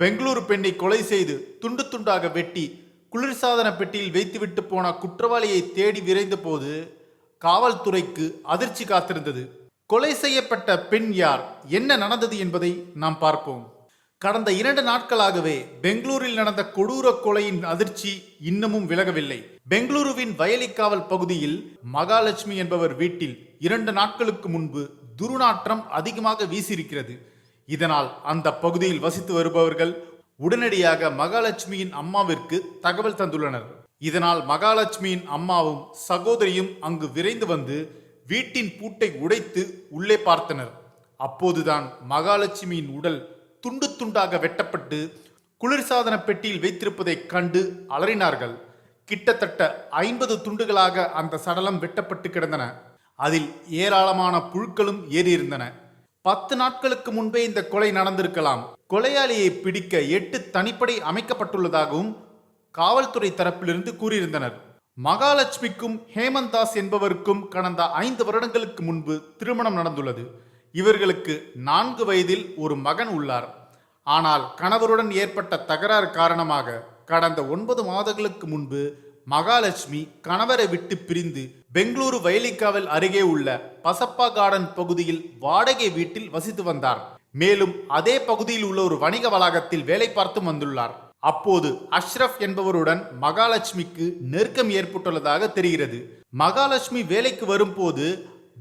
பெங்களூரு பெண்ணை கொலை செய்து துண்டு துண்டாக வெட்டி குளிர்சாதன பெட்டியில் வைத்துவிட்டு போன குற்றவாளியை தேடி விரைந்த போது காவல்துறைக்கு அதிர்ச்சி காத்திருந்தது. கொலை செய்யப்பட்ட பெண் யார்? என்ன நடந்தது என்பதை நாம் பார்ப்போம். கடந்த இரண்டு நாட்களாகவே பெங்களூரில் நடந்த கொடூர கொலையின் அதிர்ச்சி இன்னமும் விலகவில்லை. பெங்களூருவின் வயலிக்காவல் பகுதியில் மகாலட்சுமி என்பவர் வீட்டில் இரண்டு நாட்களுக்கு முன்பு துர்நாற்றம் அதிகமாக வீசியிருக்கிறது. இதனால் அந்த பகுதியில் வசித்து வருபவர்கள் உடனடியாக மகாலட்சுமியின் அம்மாவிற்கு தகவல் தந்துள்ளனர். இதனால் மகாலட்சுமியின் அம்மாவும் சகோதரியும் அங்கு விரைந்து வந்து வீட்டின் பூட்டை உடைத்து உள்ளே பார்த்தனர். அப்போதுதான் மகாலட்சுமியின் உடல் துண்டு துண்டாக வெட்டப்பட்டு குளிர்சாதன பெட்டியில் வைத்திருப்பதைக் கண்டு அலறினார்கள். கிட்டத்தட்ட ஐம்பது துண்டுகளாக அந்த சடலம் வெட்டப்பட்டு கிடந்தன. அதில் ஏராளமான புழுக்களும் ஏறியிருந்தன. பத்து நாட்களுக்கு முன்பே இந்த கொலை நடந்திருக்கலாம். கொலையாளியை பிடிக்க எட்டு தனிப்படை அமைக்கப்பட்டுள்ளதாகவும் காவல்துறை தரப்பிலிருந்து கூறியிருந்தனர். மகாலட்சுமிக்கும் ஹேமந்தாஸ் என்பவருக்கும் கடந்த ஐந்து வருடங்களுக்கு முன்பு திருமணம் நடந்துள்ளது. இவர்களுக்கு நான்கு வயதில் ஒரு மகன் உள்ளார். ஆனால் கணவருடன் ஏற்பட்ட தகராறு காரணமாக கடந்த ஒன்பது மாதங்களுக்கு முன்பு மகாலட்சுமி கணவரை விட்டு பிரிந்து பெங்களூரு வயலிக்காவல் அருகே உள்ள பசப்பா கார்டன் பகுதியில் வாடகை வீட்டில் வசித்து வந்தார். மேலும் அதே பகுதியில் உள்ள ஒரு வணிக வளாகத்தில் வேலை பார்த்து வந்துள்ளார். அப்போது அஷ்ரப் என்பவருடன் மகாலட்சுமிக்கு நெருக்கம் ஏற்பட்டுள்ளதாக தெரிகிறது. மகாலட்சுமி வேலைக்கு வரும்போது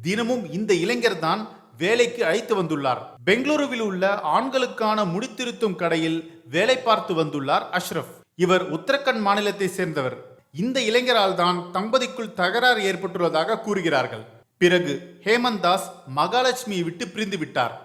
தினமும் இந்த இளைஞர் தான் வேலைக்கு அழைத்து வந்துள்ளார். பெங்களூருவில் உள்ள ஆண்களுக்கான முடித்திருத்தும் கடையில் வேலை பார்த்து வந்துள்ளார் அஷ்ரப். இவர் உத்தரகண்ட் மாநிலத்தை சேர்ந்தவர். இந்த இளைஞரால் தான் தம்பதிக்குள் தகராறு ஏற்பட்டுள்ளதாக கூறுகிறார்கள். பிறகு ஹேமந்த் தாஸ் மகாலட்சுமியை விட்டு பிரிந்து விட்டார்.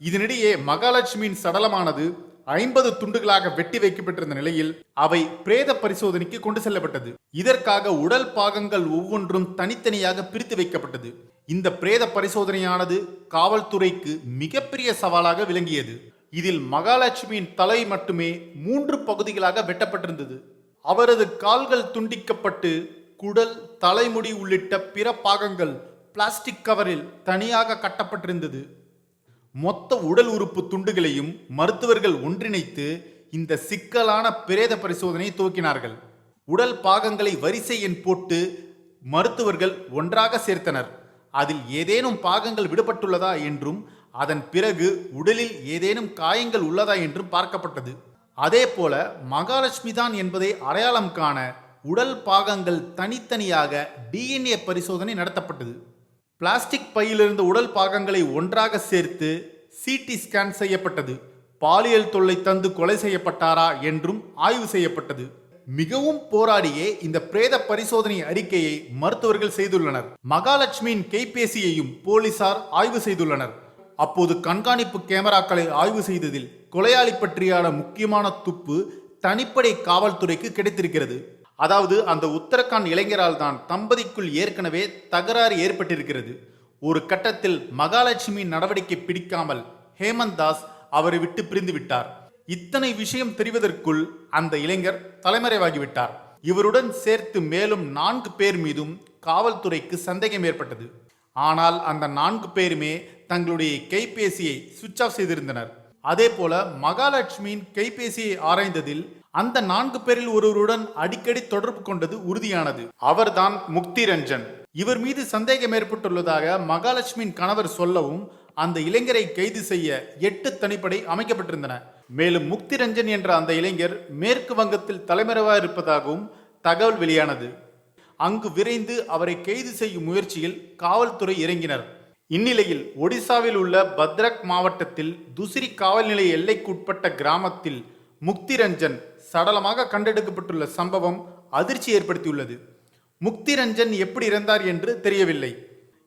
இதனிடையே மகாலட்சுமியின் சடலமானது ஐம்பது துண்டுகளாக வெட்டி வைக்கப்பட்டிருந்த நிலையில் அவை பிரேத பரிசோதனைக்கு கொண்டு செல்லப்பட்டது. இதற்காக உடல் பாகங்கள் ஒவ்வொன்றும் தனித்தனியாக பிரித்து வைக்கப்பட்டது. இந்த பிரேத பரிசோதனையானது காவல்துறைக்கு மிகப்பெரிய சவாலாக விளங்கியது. இதில் மகாலட்சுமியின் தலை மட்டுமே மூன்று பகுதிகளாக வெட்டப்பட்டிருந்தது. அவரது கால்கள் துண்டிக்கப்பட்டு குடல் தலைமுடி உள்ளிட்ட பிற பாகங்கள் பிளாஸ்டிக் கவரில் தனியாக கட்டப்பட்டிருந்தது. மொத்த உடல் உறுப்பு துண்டுகளையும் மருத்துவர்கள் ஒன்றிணைத்து இந்த சிக்கலான பிரேத பரிசோதனையை துவக்கினார்கள். உடல் பாகங்களை வரிசை எண் போட்டு மருத்துவர்கள் ஒன்றாக சேர்த்தனர். அதில் ஏதேனும் பாகங்கள் விடுபட்டுள்ளதா என்றும் அதன் பிறகு உடலில் ஏதேனும் காயங்கள் உள்ளதா என்றும் பார்க்கப்பட்டது. அதே போல மகாலட்சுமி தான் என்பதை அடையாளம் காண உடல் பாகங்கள் தனித்தனியாக டிஎன்ஏ பரிசோதனை நடத்தப்பட்டது. பிளாஸ்டிக் பையிலிருந்து உடல் பாகங்களை ஒன்றாக சேர்த்து சிடி ஸ்கேன் செய்யப்பட்டது. பாலியல் தொல்லை தந்து கொலை செய்யப்பட்டாரா என்றும் ஆய்வு செய்யப்பட்டது. மிகவும் போராடியே இந்த பிரேத பரிசோதனை அறிக்கையை மருத்துவர்கள் செய்துள்ளனர். மகாலட்சுமியின் கைபேசியையும் போலீசார் ஆய்வு செய்துள்ளனர். அப்போது கண்காணிப்பு கேமராக்களை ஆய்வு செய்ததில் கொலையாளி பற்றியான முக்கியமான துப்பு தனிப்படை காவல்துறைக்கு கிடைத்திருக்கிறது. அதாவது அந்த உத்தரகாண்ட் இளைஞரால் தான் தம்பதிக்குள் ஏற்கனவே தகராறு ஏற்பட்டிருக்கிறது. ஒரு கட்டத்தில் மகாலட்சுமி நடவடிக்கை பிடிக்காமல் ஹேமந்த் தாஸ் அவரை விட்டு பிரிந்து விட்டார். இத்தனை விஷயம் தெரிவதற்குள் அந்த இளைஞர் தலைமறைவாகிவிட்டார். இவருடன் சேர்த்து மேலும் நான்கு பேர் மீதும் காவல்துறைக்கு சந்தேகம் ஏற்பட்டது. ஆனால் அந்த நான்கு பேருமே தங்களுடைய கைபேசியை சுவிட்ச் ஆஃப் செய்திருந்தனர். அதே போல மகாலட்சுமியின் கைபேசியை ஆராய்ந்ததில் அந்த நான்கு பேரில் ஒருவருடன் அடிக்கடி தொடர்பு கொண்டது உறுதியானது. அவர்தான் முக்தி ரஞ்சன் இவர் மீது சந்தேகம் ஏற்பட்டுள்ளதாக மகாலட்சுமியின் கணவர் சொல்லவும் அந்த இளைஞரை கைது செய்ய எட்டு தனிப்படை அமைக்கப்பட்டிருந்தன. மேலும் முக்தி ரஞ்சன் என்ற அந்த இளைஞர் மேற்கு வங்கத்தில் தலைமறைவாக இருப்பதாகவும் தகவல் வெளியானது. அங்கு விரைந்து அவரை கைது செய்யும் முயற்சியில் காவல்துறை இறங்கினர். இந்நிலையில் ஒடிசாவில் உள்ள பத்ரக் மாவட்டத்தில் துசிரி காவல்நிலைய எல்லைக்குட்பட்ட கிராமத்தில் முக்தி ரஞ்சன் சடலமாக கண்டெடுக்கப்பட்டுள்ள சம்பவம் அதிர்ச்சி ஏற்படுத்தியுள்ளது. முக்தி ரஞ்சன் எப்படி இறந்தார் என்று தெரியவில்லை.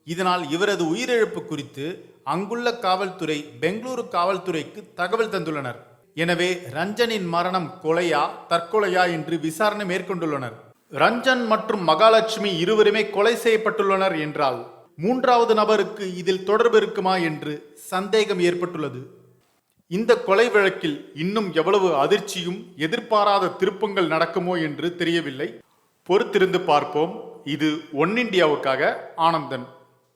இதனால் இவரது உயிரிழப்பு குறித்து அங்குள்ள காவல்துறை பெங்களூரு காவல்துறைக்கு தகவல் தந்துள்ளனர். எனவே ரஞ்சனின் மரணம் கொலையா தற்கொலையா என்று விசாரணை மேற்கொண்டுள்ளனர். ரஞ்சன் மற்றும் மகாலட்சுமி இருவருமே கொலை செய்யப்பட்டுள்ளனர் என்றால் மூன்றாவது நபருக்கு இதில் தொடர்பு இருக்குமா என்று சந்தேகம் ஏற்பட்டுள்ளது. இந்த கொலை வழக்கில் இன்னும் எவ்வளவு அதிர்ச்சியும் எதிர்பாராத திருப்பங்கள் நடக்குமோ என்று தெரியவில்லை. பொறுத்திருந்து பார்ப்போம். இது ஒன் இந்தியாவுக்காக ஆனந்தன்.